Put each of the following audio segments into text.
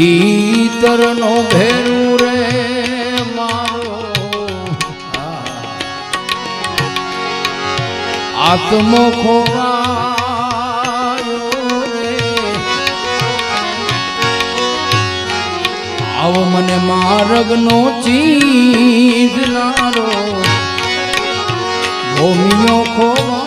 ભીતરનો ભેરું રે મારો. આત્મો ખોવાયો રે. આવો મને માર્ગનો ચીજનારો ભૂમિયો ખોવા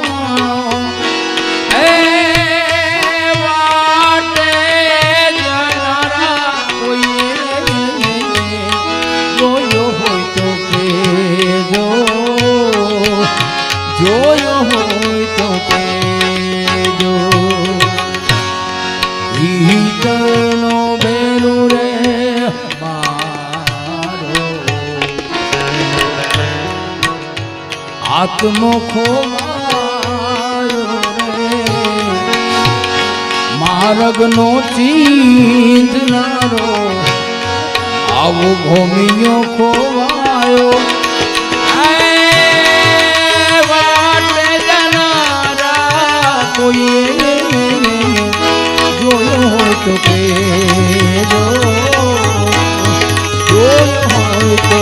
હાથનો માર્ગનો ચીંધનારો આવો ભૂમિયો ખોવાયો. કોઈ જોયો હોય તો કેજો જોયો હોય તો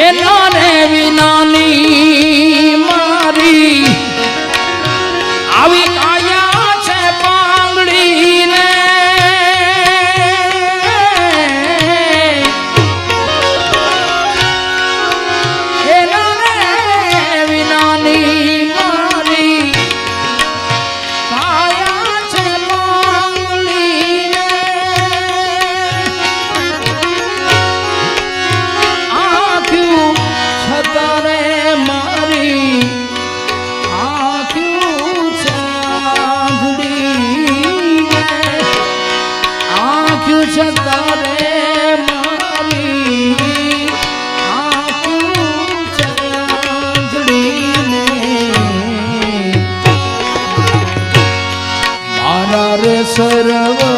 એનો ને વિનાની सर्व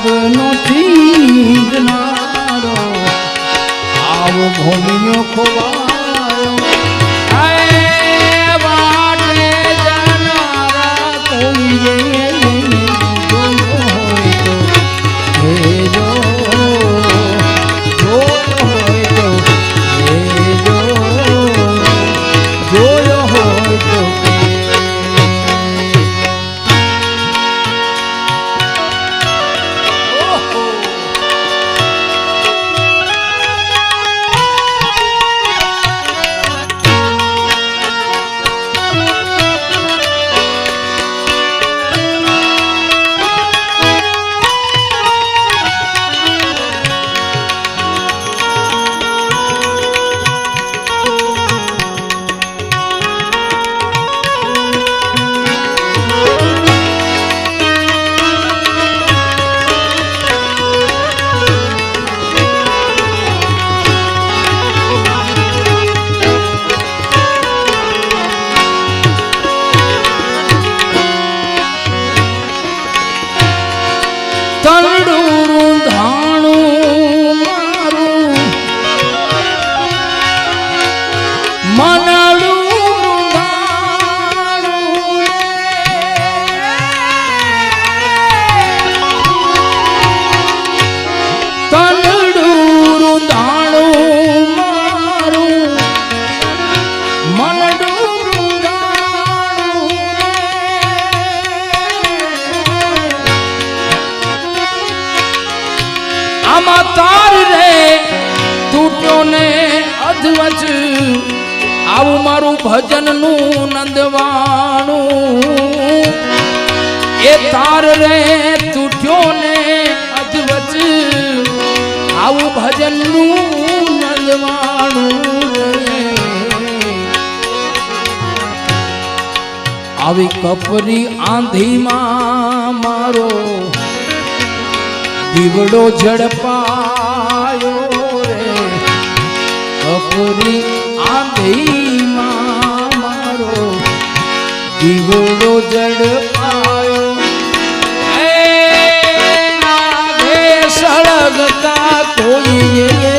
રાગ નથી જનારો આવો ભૂમિયો ખોવા નાચ આવું મારું ભજનનું નંદવાણું. એ તાર રે તૂટ્યો ને અજવચ આવું ભજનનું નંદવાણું આવી કપરી આંધીમાં મારો દીવડો જડ જડ આવ્યો એ નાગે સળગતા કોઈએ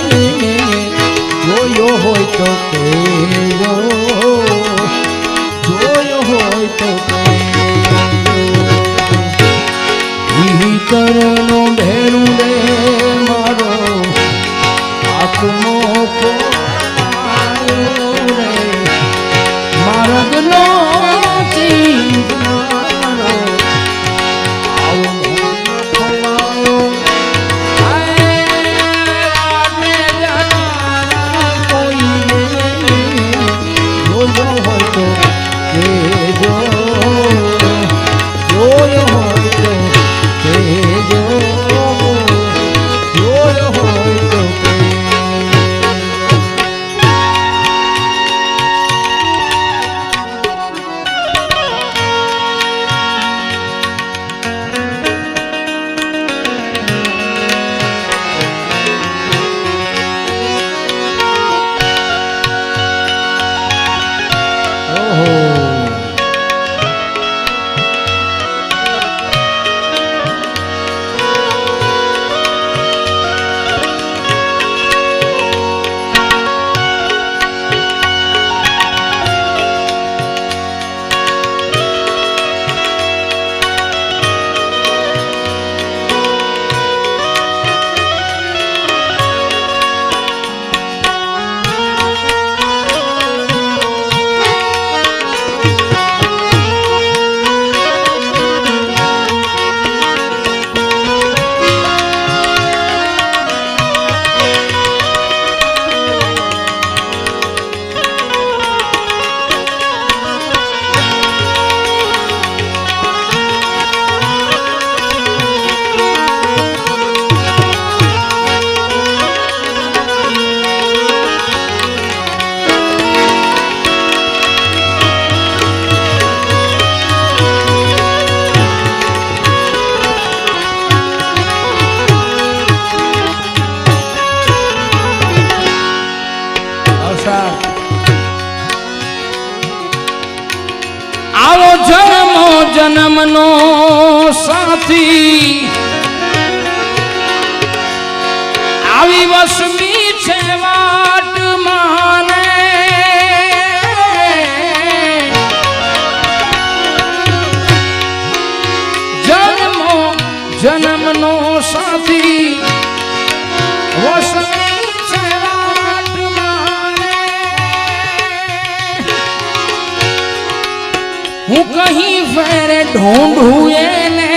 ઢોંઢુએ ને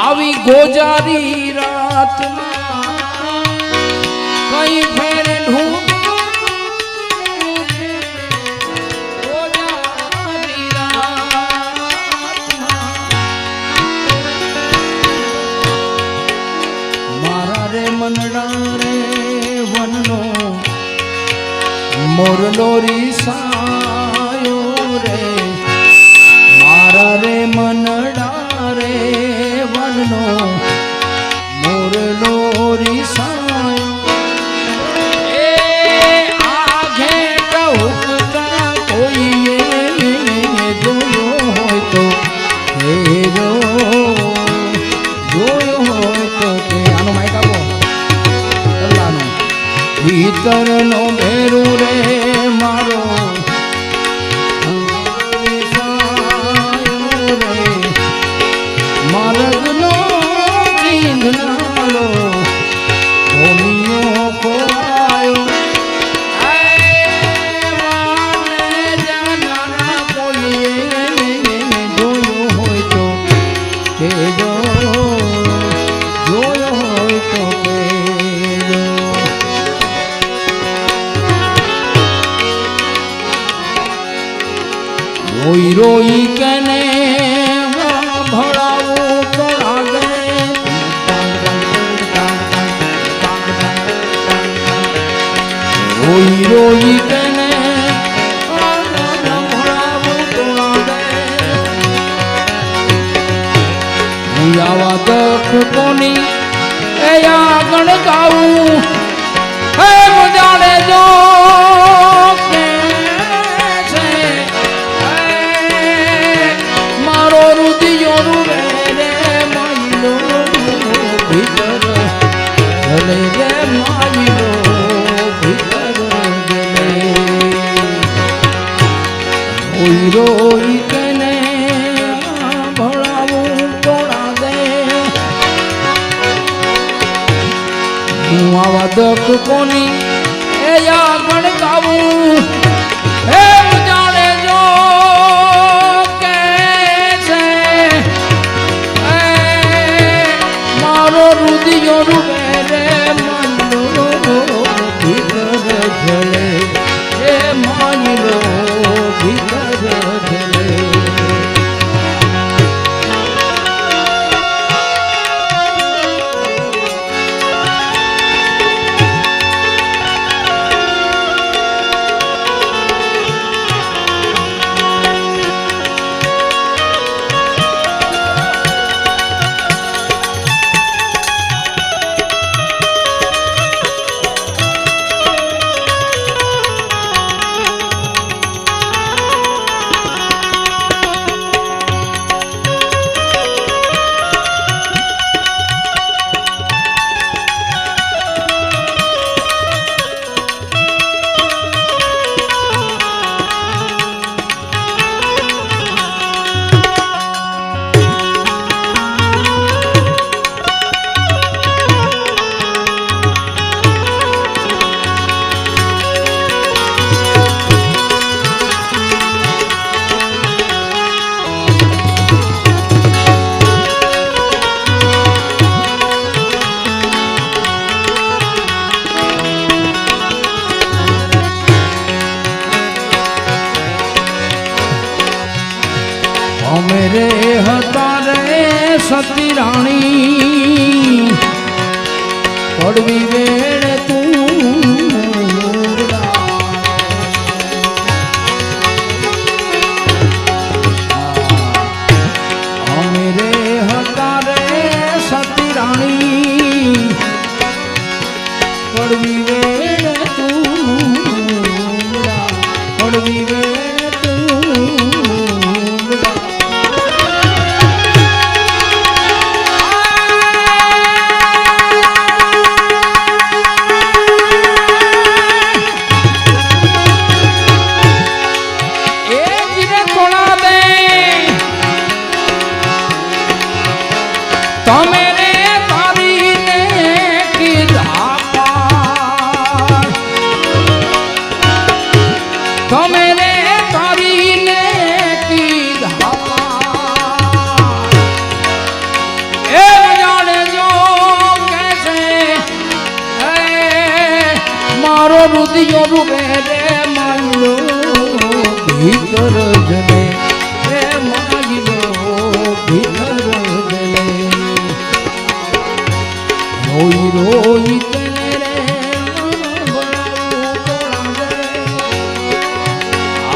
આવી ગોજારી રાત કઈ ફેરે રે મનડા રે વનનો મોરલોરી સા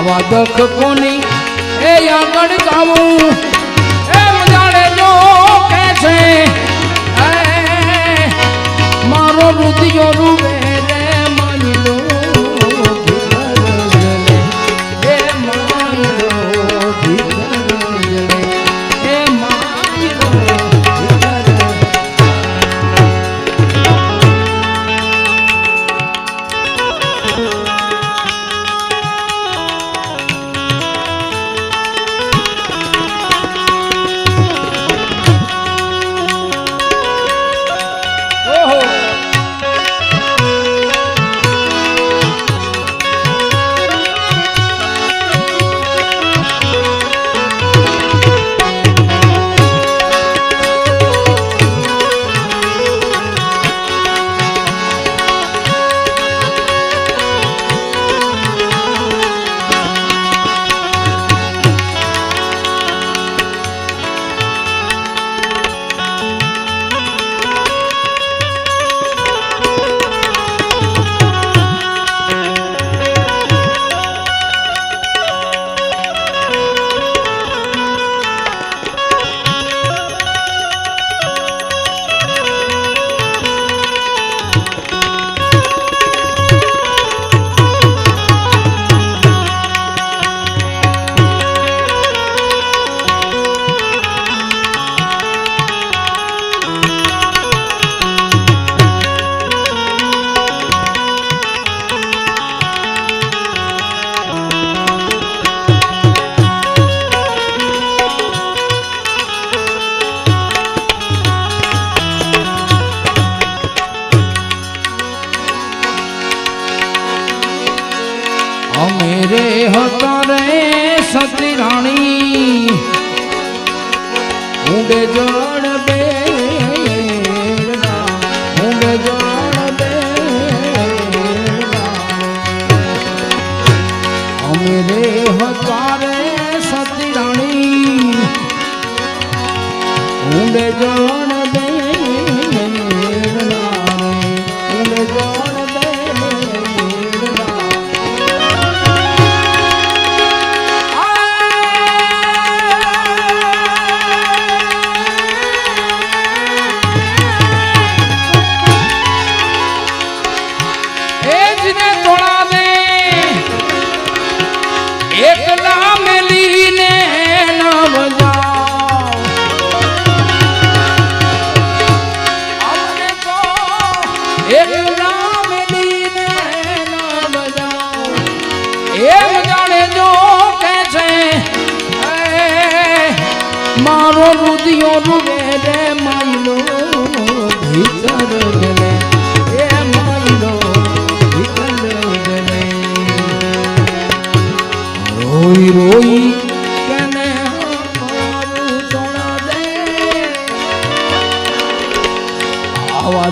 આવા કોની? એ આગળ ગાવું એમ મજાડે જો કે છે. મારો રુદિયો રૂપ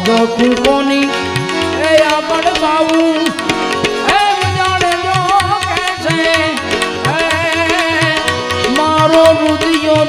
દોખું કોની? એ એ જાણે જો કે છે મારો રુદિયો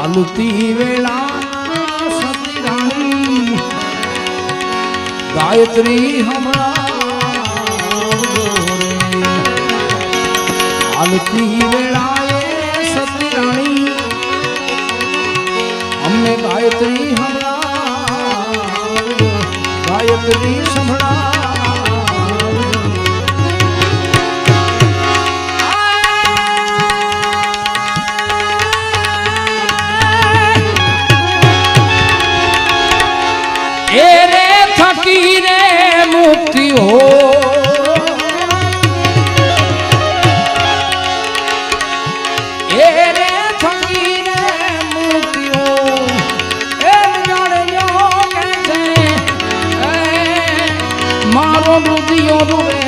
ચાલતી વેળા સતી ગાયત્રી હમણાં ચાલતી વેળાએ સતી રાણી અમને ગાયત્રી હમણાં ગાયત્રી સંભળા કી હો મારો મૃત્યુ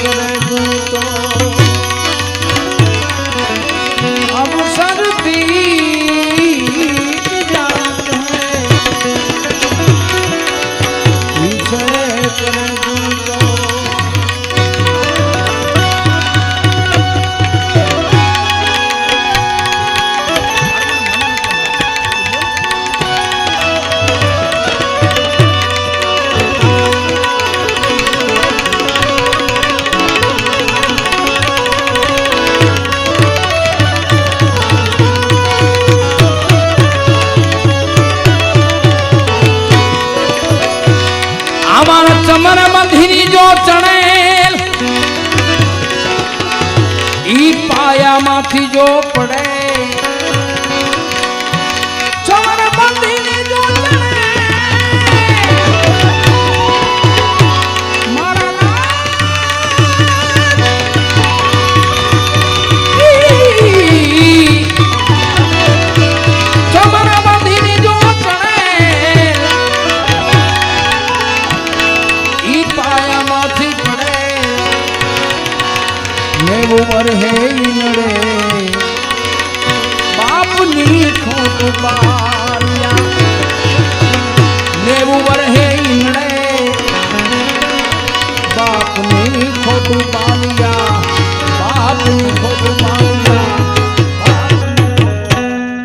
জগদ্গুতো પાયામાંથી જો પડે